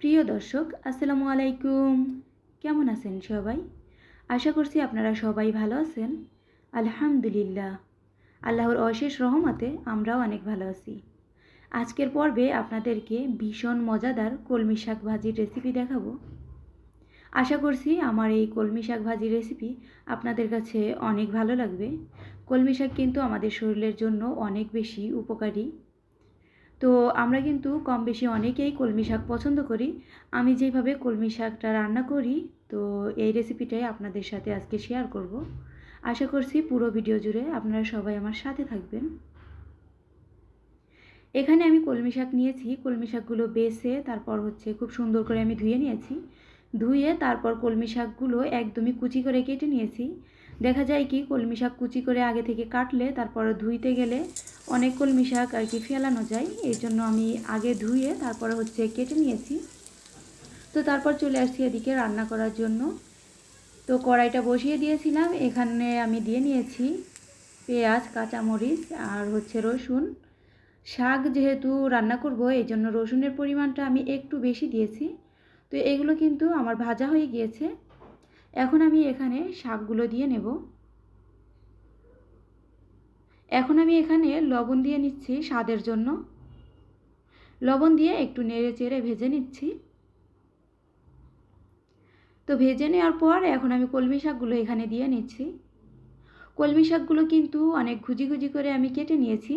প্রিয় দর্শক, আসসালামু আলাইকুম। কেমন আছেন সবাই? আশা করছি আপনারা সবাই ভালো আছেন। আলহামদুলিল্লাহ। আল্লাহর অশেষ রহমতে আমরাও অনেক ভালো আছি। আজকের পর্বে আপনাদেরকে ভীষণ মজাদার কলমি শাক ভাজির রেসিপি দেখাবো। আশা করছি আমার এই কলমি শাক ভাজির রেসিপি আপনাদের কাছে অনেক ভালো লাগবে। কলমি শাক কিন্তু আমাদের শরীরের জন্য অনেক বেশি উপকারী। তো আমরা কিন্তু কম বেশি অনেকেই কলমি শাক পছন্দ করি। আমি যেভাবে কলমি শাকটা রান্না করি, তো এই রেসিপিটাই আপনাদের সাথে আজকে শেয়ার করব। আশা করছি পুরো ভিডিও জুড়ে আপনারা সবাই আমার সাথে থাকবেন। এখানে আমি কলমি শাক নিয়েছি। কলমি শাকগুলো বেছে তারপর হচ্ছে খুব সুন্দর করে আমি ধুয়ে নিয়েছি। ধুয়ে তারপর কলমি শাকগুলো একদমই কুচি করে কেটে নিয়েছি। দেখা যায় কি, কলমি শাক কুচি করে আগে থেকে কাটলে তারপর ধুইতে গেলে অনেক কলমি শাক আর কি ফেলানো যায়। এই জন্য আমি আগে ধুয়ে তারপরে হচ্ছে কেটে নিয়েছি। তো তারপর চলে আসছি এদিকে রান্না করার জন্য। তো কড়াইটা বসিয়ে দিয়েছিলাম, এখানে আমি দিয়ে নিয়েছি পেঁয়াজ, কাঁচামরিচ আর হচ্ছে রসুন। শাক যেহেতু রান্না করব, এই জন্য রসুনের পরিমাণটা আমি একটু বেশি দিয়েছি। তো এগুলো কিন্তু আমার ভাজা হয়ে গিয়েছে। এখন আমি এখানে শাকগুলো দিয়ে নেব। এখন আমি এখানে লবণ দিয়ে নিচ্ছি স্বাদের জন্য। লবণ দিয়ে একটু নেড়ে চেড়ে ভেজে নিচ্ছি। তো ভেজে নেওয়ার পর এখন আমি কলমি শাকগুলো এখানে দিয়ে নিচ্ছি। কলমি শাকগুলো কিন্তু অনেক ঘুজি ঘুজি করে আমি কেটে নিয়েছি।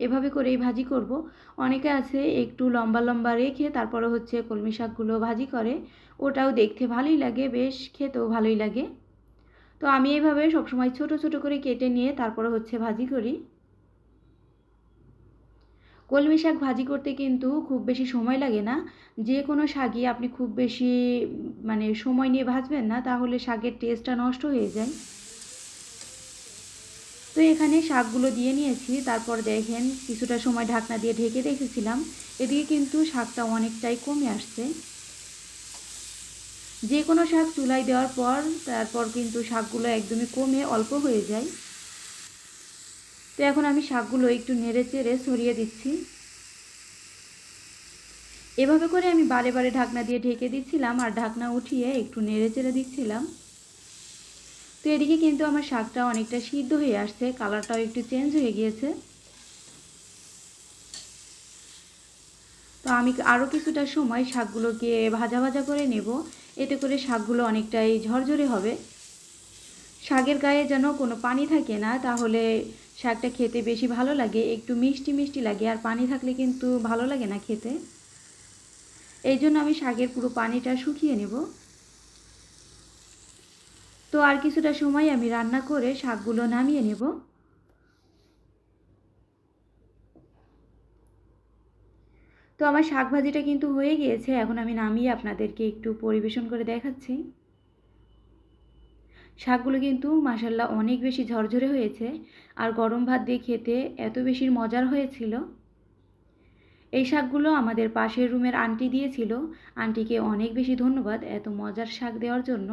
এভাবে করেই ভাজি করব। অনেকে আছে একটু লম্বা লম্বা রেখে তারপরে হচ্ছে কলমি শাকগুলো ভাজি করে। ওটাও দেখতে ভালোই লাগে, বেশ খেতেও ভালোই লাগে। তো আমি এইভাবে সবসময় ছোট ছোট করে কেটে নিয়ে তারপরে হচ্ছে ভাজি করি। কলমি শাক ভাজি করতে কিন্তু খুব বেশি সময় লাগে না। যে কোনো শাকই আপনি খুব বেশি মানে সময় নিয়ে ভাজবেন না, তাহলে শাকের টেস্টটা নষ্ট হয়ে যায়। তো এখানে শাকগুলো দিয়ে নিয়েছি, তারপর দেখেন কিছুটা সময় ঢাকনা দিয়ে ঢেকে রেখেছিলাম। এদিকে কিন্তু শাকটা অনেকটাই কমে আসছে। যে কোনো শাক চুলাই দেওয়ার পর, তারপর কিন্তু শাকগুলো একদমই কমে অল্প হয়ে যায়। তো এখন আমি শাকগুলো একটু নেড়ে চেড়ে সরিয়ে দিচ্ছি। এভাবে করে আমি বারে বারে ঢাকনা দিয়ে ঢেকে দিচ্ছিলাম আর ঢাকনা উঠিয়ে একটু নেড়ে চেড়ে দিচ্ছিলাম। তো এদিকে কিন্তু আমার শাকটা অনেকটা সিদ্ধ হয়ে আসছে, কালারটাও একটু চেঞ্জ হয়ে গিয়েছে। তো আমি আরও কিছুটা সময় শাকগুলোকে ভাজা ভাজা করে নেব। এতে করে শাকগুলো অনেকটাই ঝরঝরে হবে। শাকের গায়ে যেন কোনো পানি থাকে না, তাহলে শাকটা খেতে বেশি ভালো লাগে, একটু মিষ্টি মিষ্টি লাগে, আর পানি থাকলে কিন্তু ভালো লাগে না খেতে। এই জন্য আমি শাকের পুরো পানিটা শুকিয়ে নেব। তো আর কিছুটা সময় আমি রান্না করে শাকগুলো নামিয়ে নেব। তো আমার শাক ভাজিটা কিন্তু হয়ে গিয়েছে, এখন আমি নামিয়ে আপনাদেরকে একটু পরিবেশন করে দেখাচ্ছি। শাকগুলো কিন্তু মাসাল্লাহ অনেক বেশি ঝরঝরে হয়েছে, আর গরম ভাত দিয়ে খেতে এত বেশি মজার হয়েছিল। এই শাকগুলো আমাদের পাশের রুমের আন্টি দিয়েছিল, আন্টিকে অনেক বেশি ধন্যবাদ এত মজার শাক দেওয়ার জন্য।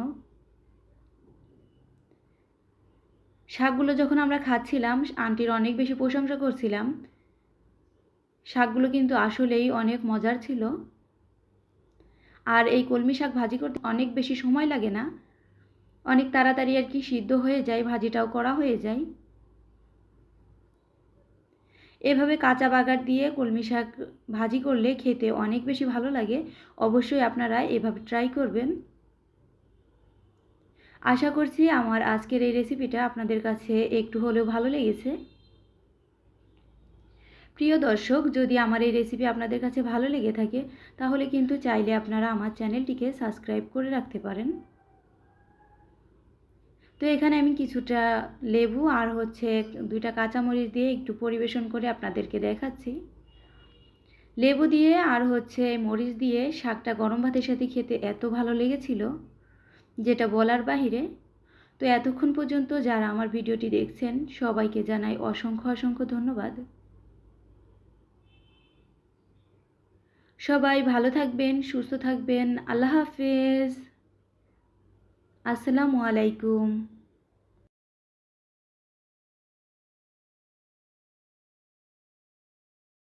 শাকগুলো যখন আমরা খাচ্ছিলাম, আন্টির অনেক বেশি প্রশংসা করছিলাম। শাকগুলো কিন্তু আসলেই অনেক মজার ছিল। আর এই কলমি শাক ভাজি করতে অনেক বেশি সময় লাগে না। অনেক তাড়াতাড়ি আর কি সিদ্ধ হয়ে যায়, ভাজিটাও করা হয়ে যায়। এভাবে কাঁচা বাগার দিয়ে কলমি শাক ভাজি করলে খেতে অনেক বেশি ভালো লাগে। অবশ্যই আপনারা এভাবে ট্রাই করবেন। আশা করছি আমার আজকের এই রেসিপিটা আপনাদের কাছে একটু হলেও ভালো লেগেছে। প্রিয় দর্শক, যদি আমার এই রেসিপি আপনাদের কাছে ভালো লেগে থাকে, তাহলে কিন্তু চাইলে আপনারা আমার চ্যানেলটিকে সাবস্ক্রাইব করে রাখতে পারেন। তো এখানে আমি কিছুটা লেবু আর হচ্ছে দুইটা কাঁচামরিচ দিয়ে একটু পরিবেশন করে আপনাদেরকে দেখাচ্ছি। লেবু দিয়ে আর হচ্ছে মরিচ দিয়ে শাকটা গরম ভাতের সাথে খেতে এত ভালো লেগেছিল। যেটা বলার বাহিরে। তো এতক্ষণ পর্যন্ত যারা আমার ভিডিওটি দেখছেন, সবাইকে জানাই অসংখ্য অসংখ্য ধন্যবাদ। সবাই ভালো থাকবেন, সুস্থ থাকবেন। আল্লাহ হাফেজ। আসসালামু আলাইকুম।